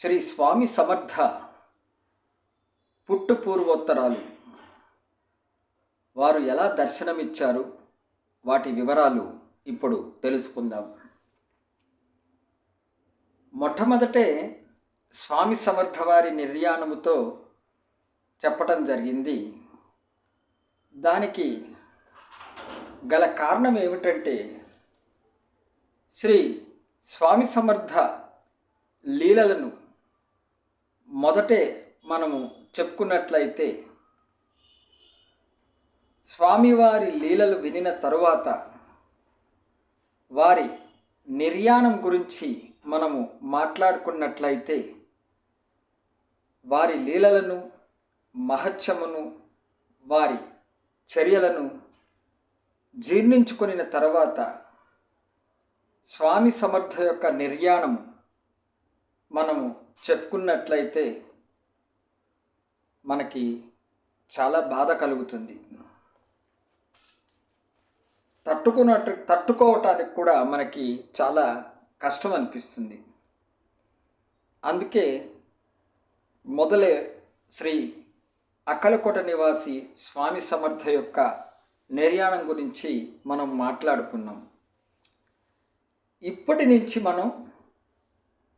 శ్రీ స్వామి సమర్థ పుట్టు పూర్వోత్తరాలు వారు ఎలా దర్శనమిచ్చారు? వాటి వివరాలు ఇప్పుడు తెలుసుకుందాం. మొట్టమొదటే స్వామి సమర్థ వారి నిర్యాణముతో చెప్పటం జరిగింది. దానికి గల కారణం ఏమిటంటే శ్రీ స్వామి సమర్థ లీలలను మొదటే మనము చెప్పుకున్నట్లయితే స్వామివారి లీలలు వినిన తరువాత వారి నిర్యాణం గురించి మనము మాట్లాడుకున్నట్లయితే వారి లీలలను మహత్యమును వారి చర్యలను జీర్ణించుకుని తర్వాత స్వామి సమర్థ యొక్క నిర్యాణం మనము చెప్పుకున్నట్లయితే మనకి చాలా బాధ కలుగుతుంది. తట్టుకున్నట్టు తట్టుకోవటానికి కూడా మనకి చాలా కష్టం అనిపిస్తుంది. అందుకే మొదలే శ్రీ అక్కలకోట నివాసి స్వామి సమర్థ యొక్క నిర్యాణం గురించి మనం మాట్లాడుకున్నాం. ఇప్పటి నుంచి మనం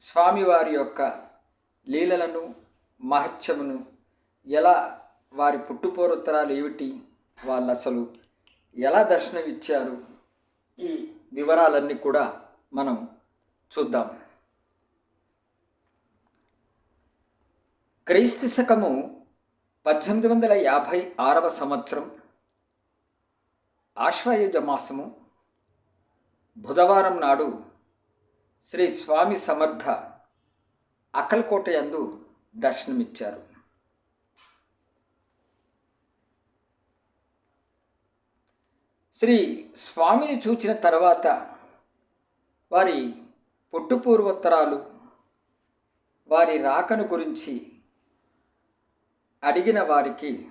స్వామివారి యొక్క లీలలను మహత్యమును ఎలా వారి పుట్టుపోరుత్తరాలు ఏమిటి వాళ్ళు అసలు ఎలా దర్శనం ఇచ్చారు ఈ వివరాలన్నీ కూడా మనం చూద్దాం. క్రీస్తు శకము పద్దెనిమిది వందల యాభై ఆరవ సంవత్సరం ఆశ్వయుజ మాసము బుధవారం నాడు శ్రీ స్వామి సమర్థ అక్కలకోట యందు దర్శనమిచ్చారు. శ్రీ స్వామిని చూచిన తర్వాత వారి పుట్టుపూర్వోత్తరాలు వారి రాకను గురించి అడిగిన వారికి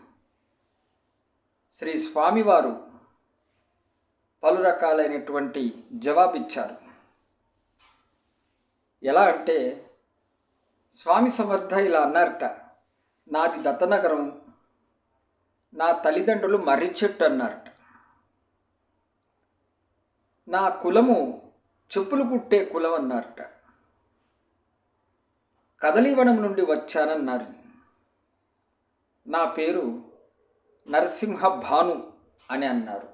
శ్రీ స్వామివారు పలు రకాలైనటువంటి జవాబిచ్చారు. ఎలా అంటే స్వామి సమర్థ ఇలా అన్నారట. నాది దత్తనగరం. నా తల్లిదండ్రులు మర్రి చెట్టు అన్నారట. నా కులము చెప్పులు కుట్టే కులం అన్నారట. కదలీవనం నుండి వచ్చానన్నారు. నా పేరు నరసింహ భాను అని అన్నారు.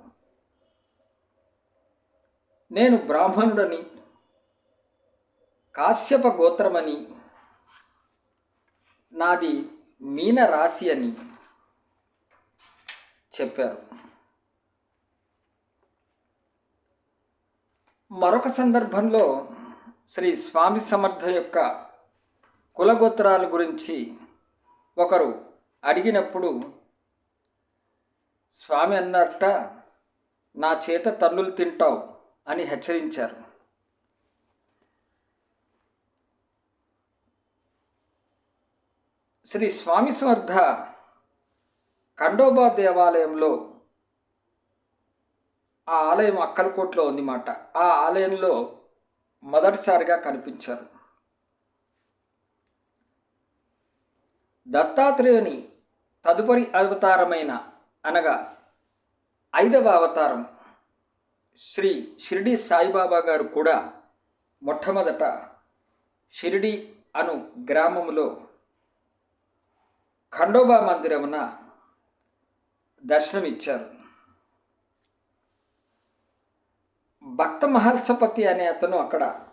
నేను బ్రాహ్మణుడని కాశ్యప గోత్రమని నాది మీన రాశి అని చెప్పారు. మరొక సందర్భంలో శ్రీ స్వామి సమర్థ యొక్క కులగోత్రాల గురించి ఒకరు అడిగినప్పుడు స్వామి అన్నట్ట నా చేత తన్నులు తింటావు అని హెచ్చరించారు. శ్రీ స్వామి స్వర్ధ ఖండోబా దేవాలయంలో ఆ ఆలయం అక్కలకోట్లో ఉందిమాట. ఆ ఆలయంలో మొదటిసారిగా కనిపించారు. దత్తాత్రేయుని తదుపరి అవతారమైన అనగా ఐదవ అవతారం శ్రీ షిరిడి సాయిబాబా గారు కూడా మొట్టమొదట షిరిడి అను గ్రామంలో ఖండోబా మందిరమున దర్శనమిచ్చారు. భక్త మహల్సపతి అనే అతను అక్కడ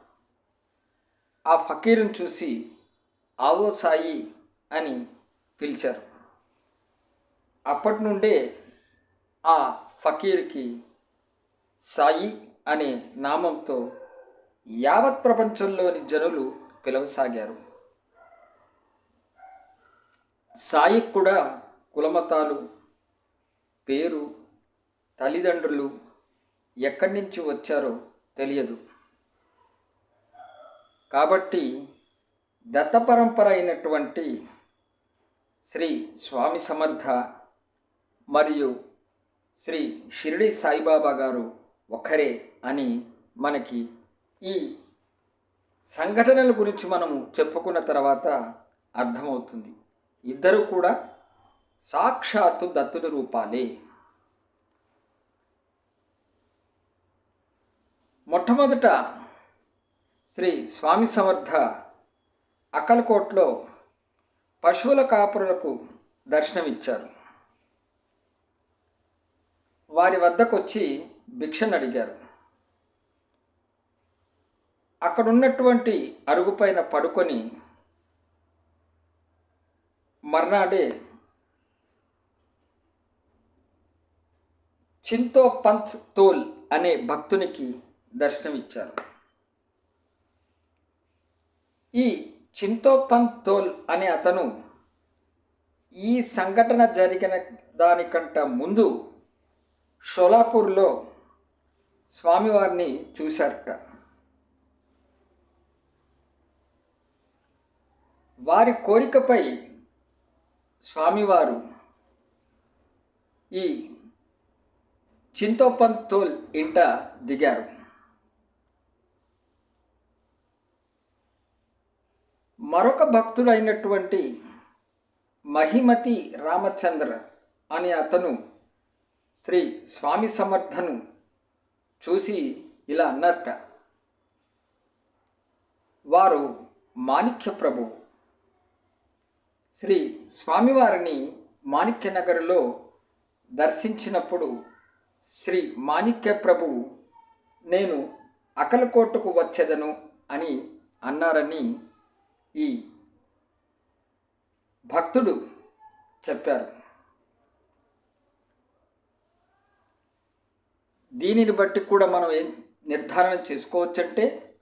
ఆ ఫకీరును చూసి ఆవో సాయి అని పిలిచారు. అప్పటి నుండే ఆ ఫకీర్కి సాయి అనే నామంతో యావత్ ప్రపంచంలోని జనులు పిలవసాగారు. సాయికి కూడా కులమతాలు పేరు తల్లిదండ్రులు ఎక్కడి నుంచి వచ్చారో తెలియదు. కాబట్టి దత్తపరంపర అయినటువంటి శ్రీ స్వామి సమర్థ మరియు శ్రీ షిరిడి సాయిబాబా గారు ఒకరే అని మనకి ఈ సంఘటనల గురించి మనము చెప్పుకున్న తర్వాత అర్థమవుతుంది. ఇద్దరు కూడా సాక్షాత్తు దత్తుని రూపాలే మొట్టమొదట శ్రీ స్వామి సమర్థ అక్కలకోట్లో పశువుల కాపురులకు దర్శనమిచ్చారు. వారి వద్దకు వచ్చి భిక్షను అడిగారు. అక్కడున్నటువంటి అరుగుపైన పడుకొని మర్నాడే చింతో పంత్ తోల్ అనే భక్తునికి దర్శనమిచ్చారు. ఈ చింతో పంత్ తోల్ అనే అతను ఈ సంఘటన జరిగిన దానికంట ముందు షోలాపూర్లో స్వామివారిని చూశారట. వారి కోరికపై స్వామివారు ఈ చింతోపంతోల్ ఇంట దిగారు. మరొక భక్తుడైనటువంటి మహిమతి రామచంద్ర అనే అతను శ్రీ స్వామి సమర్థను చూసి ఇలా అన్నట్ట. వారు మాణిక్య ప్రభువు శ్రీ స్వామివారిని మాణిక్యనగర్లో దర్శించినప్పుడు శ్రీ మాణిక్య ప్రభువు నేను అకలకోటకు వచ్చేదను అని అన్నారని ఈ భక్తుడు చెప్పారు. దీనిని బట్టి కూడా మనం ఏం నిర్ధారణ చేసుకోవచ్చంటే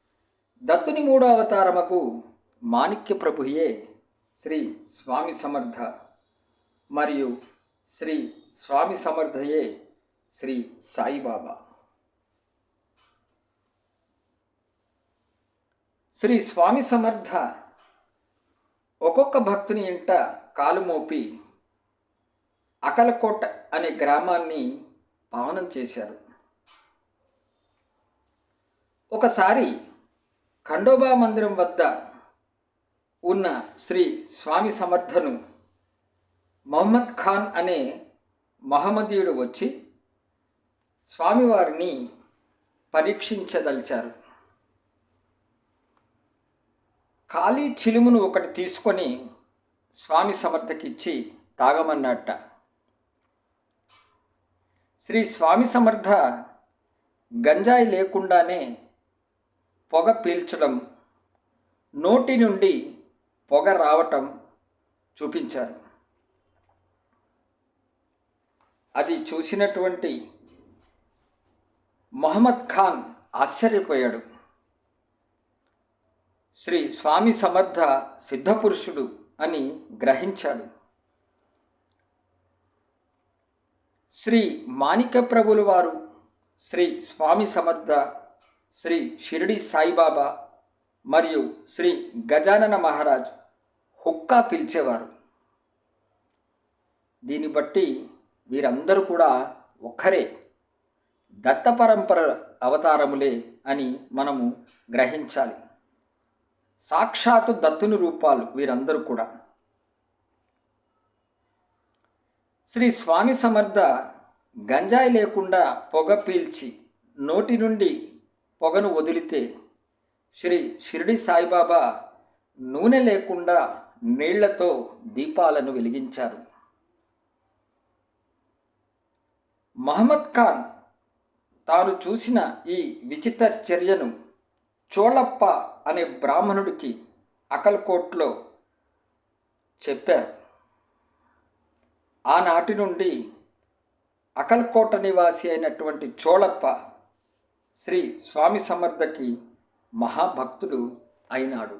దత్తుని మూడో అవతారముకు మాణిక్య ప్రభుయే శ్రీ స్వామి సమర్థ మరియు శ్రీ స్వామి సమర్థయే శ్రీ సాయిబాబా. శ్రీ స్వామి సమర్థ ఒక్కొక్క భక్తుని ఇంట కాలు మోపి అకలకోట అనే గ్రామాన్ని పావనం చేశారు. ఒకసారి ఖండోబా మందిరం వద్ద ఉన్న శ్రీ స్వామి సమర్థను మహమ్మద్ ఖాన్ అనే మహమ్మదీయుడు వచ్చి స్వామివారిని పరీక్షించదలిచారు. ఖాళీ చిలుమును ఒకటి తీసుకొని స్వామి సమర్థకిచ్చి తాగమన్నట్ట. శ్రీ స్వామి సమర్థ గంజాయి లేకుండానే పొగ పీల్చడం నోటి నుండి పొగ రావటం చూపించారు. అది చూసినటువంటి మొహమ్మద్ ఖాన్ ఆశ్చర్యపోయాడు. శ్రీ స్వామి సమర్థ సిద్ధపురుషుడు అని గ్రహించాడు. శ్రీ మాణిక ప్రభులు వారు శ్రీ స్వామి సమర్థ శ్రీ షిరిడి సాయిబాబా మరియు శ్రీ గజానన మహారాజ్ హుక్కా పిలిచేవారు. దీన్ని బట్టి వీరందరూ కూడా ఒక్కరే దత్తపరంపర అవతారములే అని మనము గ్రహించాలి. సాక్షాత్తు దత్తుని రూపాలు వీరందరూ కూడా. శ్రీ స్వామి సమర్థ గంజాయి లేకుండా పొగ పీల్చి నోటి నుండి పొగను వదిలితే శ్రీ షిరిడి సాయిబాబా నూనె లేకుండా నీళ్ళతో దీపాలను వెలిగించారు. మహమ్మద్ ఖాన్ తాను చూసిన ఈ విచిత్ర చర్యను చోళప్ప అనే బ్రాహ్మణుడికి అకల్కోట్లో చెప్పారు. ఆనాటి నుండి అకల్కోట నివాసి అయినటువంటి చోళప్ప శ్రీ స్వామి సమర్థకి మహాభక్తుడు అయినాడు.